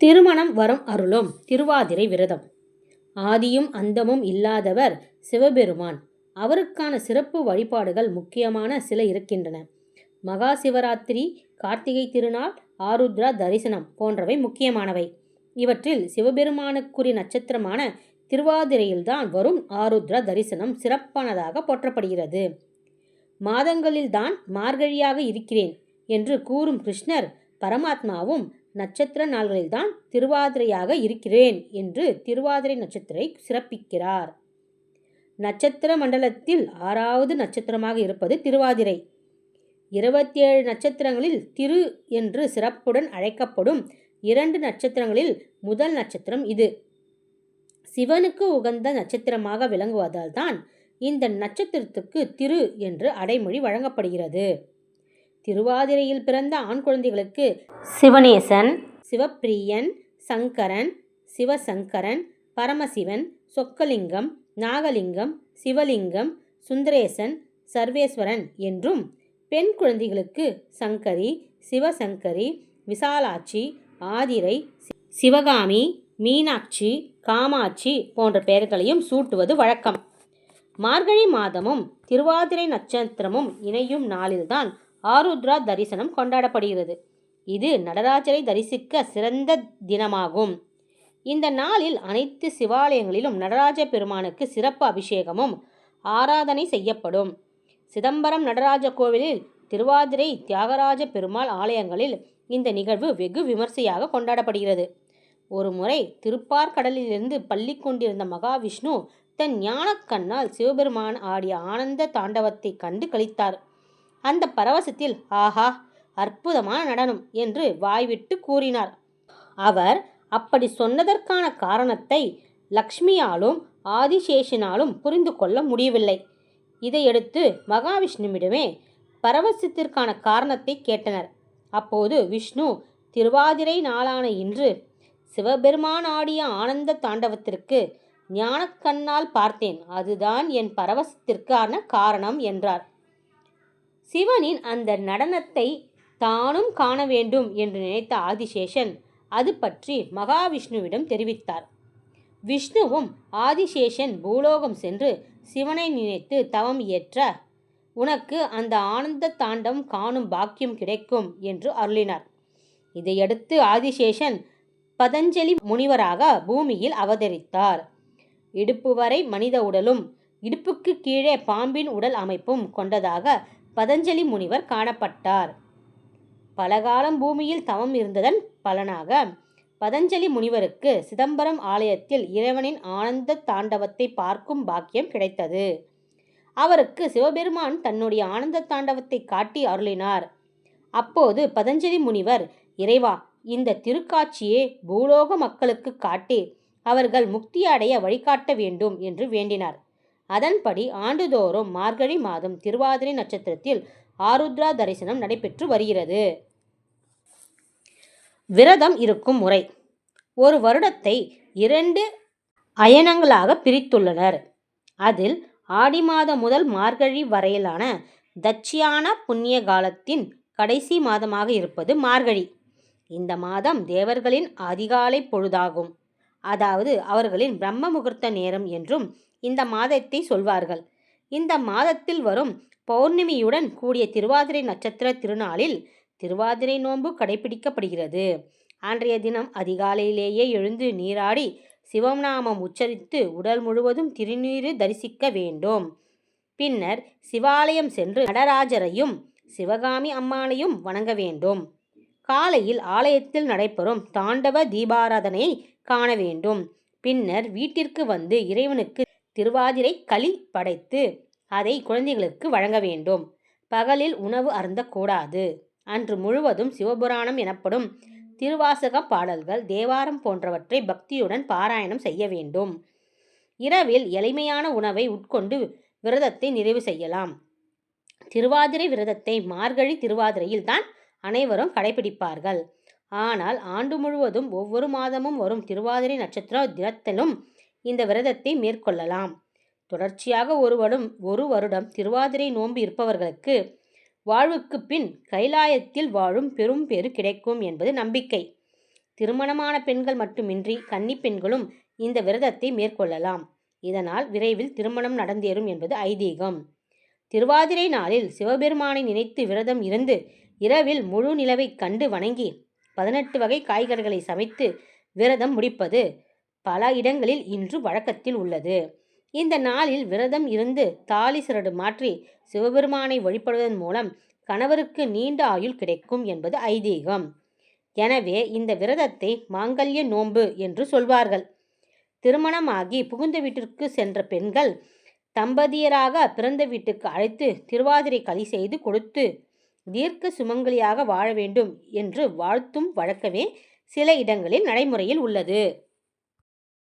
திருமணம் வரும் அருளும் திருவாதிரை விரதம். ஆதியும் அந்தமும் இல்லாதவர் சிவபெருமான். அவருக்கான சிறப்பு வழிபாடுகள் முக்கியமான சில இருக்கின்றன. மகா சிவராத்திரி கார்த்திகை திருநாள் ஆருத்ரா தரிசனம் போன்றவை முக்கியமானவை. இவற்றில் சிவபெருமானுக்குரிய நட்சத்திரமான திருவாதிரையில்தான் வரும் ஆருத்ரா தரிசனம் சிறப்பானதாக போற்றப்படுகிறது. மாதங்களில்தான் மார்கழியாக இருக்கிறேன் என்று கூறும் கிருஷ்ணர் பரமாத்மாவும் நட்சத்திர நாள்களில்தான் திருவாதிரையாக இருக்கிறேன் என்று திருவாதிரை நட்சத்திரை சிறப்பிக்கிறார். நட்சத்திர மண்டலத்தில் ஆறாவது நட்சத்திரமாக இருப்பது திருவாதிரை. இருபத்தி ஏழு நட்சத்திரங்களில் திரு என்று சிறப்புடன் அழைக்கப்படும் இரண்டு நட்சத்திரங்களில் முதல் நட்சத்திரம் இது. சிவனுக்கு உகந்த நட்சத்திரமாக விளங்குவதால் தான் இந்த நட்சத்திரத்துக்கு திரு என்று அடைமொழி வழங்கப்படுகிறது. திருவாதிரையில் பிறந்த ஆண் குழந்தைகளுக்கு சிவனேசன் சிவப்பிரியன் சங்கரன் சிவசங்கரன் பரமசிவன் சொக்கலிங்கம் நாகலிங்கம் சிவலிங்கம் சுந்தரேசன் சர்வேஸ்வரன் என்றும் பெண் குழந்தைகளுக்கு சங்கரி சிவசங்கரி விசாலாட்சி ஆதிரை சிவகாமி மீனாட்சி காமாட்சி போன்ற பெயர்களையும் சூட்டுவது வழக்கம். மார்கழி மாதமும் திருவாதிரை நட்சத்திரமும் இணையும் நாளில்தான் ஆருத்ரா தரிசனம் கொண்டாடப்படுகிறது. இது நடராஜரை தரிசிக்க சிறந்த தினமாகும். இந்த நாளில் அனைத்து சிவாலயங்களிலும் நடராஜ பெருமானுக்கு சிறப்பு அபிஷேகமும் ஆராதனை செய்யப்படும். சிதம்பரம் நடராஜ கோவிலில் திருவாதிரை தியாகராஜ பெருமாள் ஆலயங்களில் இந்த நிகழ்வு வெகு விமர்சையாக கொண்டாடப்படுகிறது. ஒரு முறை திருப்பார்கடலிலிருந்து பள்ளி கொண்டிருந்த மகாவிஷ்ணு தன் ஞானக்கண்ணால் சிவபெருமான் ஆடிய ஆனந்த தாண்டவத்தை கண்டு கழித்தார் அந்த பரவசத்தில் ஆஹா அற்புதமான நடனம் என்று வாய்விட்டு கூறினார். அவர் அப்படி சொன்னதற்கான காரணத்தை லக்ஷ்மியாலும் ஆதிசேஷனாலும் புரிந்து கொள்ள முடியவில்லை. இதையடுத்து மகாவிஷ்ணுவிடமே பரவசத்திற்கான காரணத்தை கேட்டனர். அப்போது விஷ்ணு திருவாதிரை நாளான இன்று சிவபெருமான் ஆடிய ஆனந்த தாண்டவத்திற்கு ஞானக்கண்ணால் பார்த்தேன். அதுதான் என் பரவசத்திற்கான காரணம் என்றார். சிவனின் அந்த நடனத்தை தானும் காண வேண்டும் என்று நினைத்த ஆதிசேஷன் அது பற்றி மகாவிஷ்ணுவிடம் தெரிவித்தார். விஷ்ணுவும் ஆதிசேஷன் பூலோகம் சென்று சிவனை நினைத்து தவம் இயற்ற உனக்கு அந்த ஆனந்த தாண்டம் காணும் பாக்கியம் கிடைக்கும் என்று அருளினார். இதையடுத்து ஆதிசேஷன் பதஞ்சலி முனிவராக பூமியில் அவதரித்தார். இடுப்பு வரை மனித உடலும் இடுப்புக்கு கீழே பாம்பின் உடல் அமைப்பும் கொண்டதாக பதஞ்சலி முனிவர் காணப்பட்டார். பலகாலம் பூமியில் தவம் இருந்ததன் பலனாக பதஞ்சலி முனிவருக்கு சிதம்பரம் ஆலயத்தில் இறைவனின் ஆனந்த தாண்டவத்தை பார்க்கும் பாக்கியம் கிடைத்தது. அவருக்கு சிவபெருமான் தன்னுடைய ஆனந்த தாண்டவத்தை காட்டி அருளினார். அப்போது பதஞ்சலி முனிவர் இறைவா இந்த திருக்காட்சியே பூலோக மக்களுக்கு காட்டி அவர்கள் முக்தி அடைய வழிகாட்ட வேண்டும் என்று வேண்டினார். அதன்படி ஆண்டுதோறும் மார்கழி மாதம் திருவாதிரை நட்சத்திரத்தில் ஆருத்ரா தரிசனம் நடைபெற்று வருகிறது. விரதம் இருக்கும் முறை. ஒரு வருடத்தை இரண்டு அயனங்களாக பிரித்துள்ளனர். அதில் ஆடி மாதம் முதல் மார்கழி வரையிலான தட்சியான புண்ணிய காலத்தின் கடைசி மாதமாக இருப்பது மார்கழி. இந்த மாதம் தேவர்களின் அதிகாலை பொழுதாகும். அதாவது அவர்களின் பிரம்ம முகூர்த்த நேரம் என்றும் இந்த மாதத்தை சொல்வார்கள். இந்த மாதத்தில் வரும் பௌர்ணமியுடன் கூடிய திருவாதிரை நட்சத்திர திருநாளில் திருவாதிரை நோன்பு கடைபிடிக்கப்படுகிறது. அன்றைய தினம் அதிகாலையிலேயே எழுந்து நீராடி சிவநாமம் உச்சரித்து உடல் முழுவதும் திருநீறு தரிசிக்க வேண்டும். பின்னர் சிவாலயம் சென்று நடராஜரையும் சிவகாமி அம்மானையும் வணங்க வேண்டும். காலையில் ஆலயத்தில் நடைபெறும் தாண்டவ தீபாராதனையை காண வேண்டும். பின்னர் வீட்டிற்கு வந்து இறைவனுக்கு திருவாதிரை களி படைத்து அதை குழந்தைகளுக்கு வழங்க வேண்டும். பகலில் உணவு அருந்தக்கூடாது. அன்று முழுவதும் சிவபுராணம் எனப்படும் திருவாசக பாடல்கள் தேவாரம் போன்றவற்றை பக்தியுடன் பாராயணம் செய்ய வேண்டும். இரவில் எளிமையான உணவை உட்கொண்டு விரதத்தை நிறைவு செய்யலாம். திருவாதிரை விரதத்தை மார்கழி திருவாதிரையில் தான் அனைவரும் கடைபிடிப்பார்கள். ஆனால் ஆண்டு முழுவதும் ஒவ்வொரு மாதமும் வரும் திருவாதிரை நட்சத்திர தினத்திலும் இந்த விரதத்தை மேற்கொள்ளலாம். தொடர்ச்சியாக ஒரு வருடம் ஒரு வருடம் திருவாதிரை நோன்பு இருப்பவர்களுக்கு வாழ்வுக்கு பின் கைலாயத்தில் வாழும் பெரும் பேறு கிடைக்கும் என்பது நம்பிக்கை. திருமணமான பெண்கள் மட்டுமின்றி கன்னி பெண்களும் இந்த விரதத்தை மேற்கொள்ளலாம். இதனால் விரைவில் திருமணம் நடந்தேறும் என்பது ஐதீகம். திருவாதிரை நாளில் சிவபெருமானை நினைத்து விரதம் இருந்து இரவில் முழு நிலவைக் கண்டு வணங்கி பதினெட்டு வகை காய்கறிகளை சமைத்து விரதம் முடிப்பது பல இடங்களில் இன்று வழக்கத்தில் உள்ளது. இந்த நாளில் விரதம் இருந்து தாலி சிறடு மாற்றி சிவபெருமானை வழிபடுவதன் மூலம் கணவருக்கு நீண்ட ஆயுள் கிடைக்கும் என்பது ஐதீகம். எனவே இந்த விரதத்தை மாங்கல்ய நோன்பு என்று சொல்வார்கள். திருமணமாகி புகுந்த வீட்டிற்கு சென்ற பெண்கள் தம்பதியராக பிறந்த வீட்டுக்கு அழைத்து திருவாதிரை களி செய்து கொடுத்து தீர்க்க சுமங்கலியாக வாழ வேண்டும் என்று வாழ்த்தும் வழக்கமே சில இடங்களில் நடைமுறையில் உள்ளது.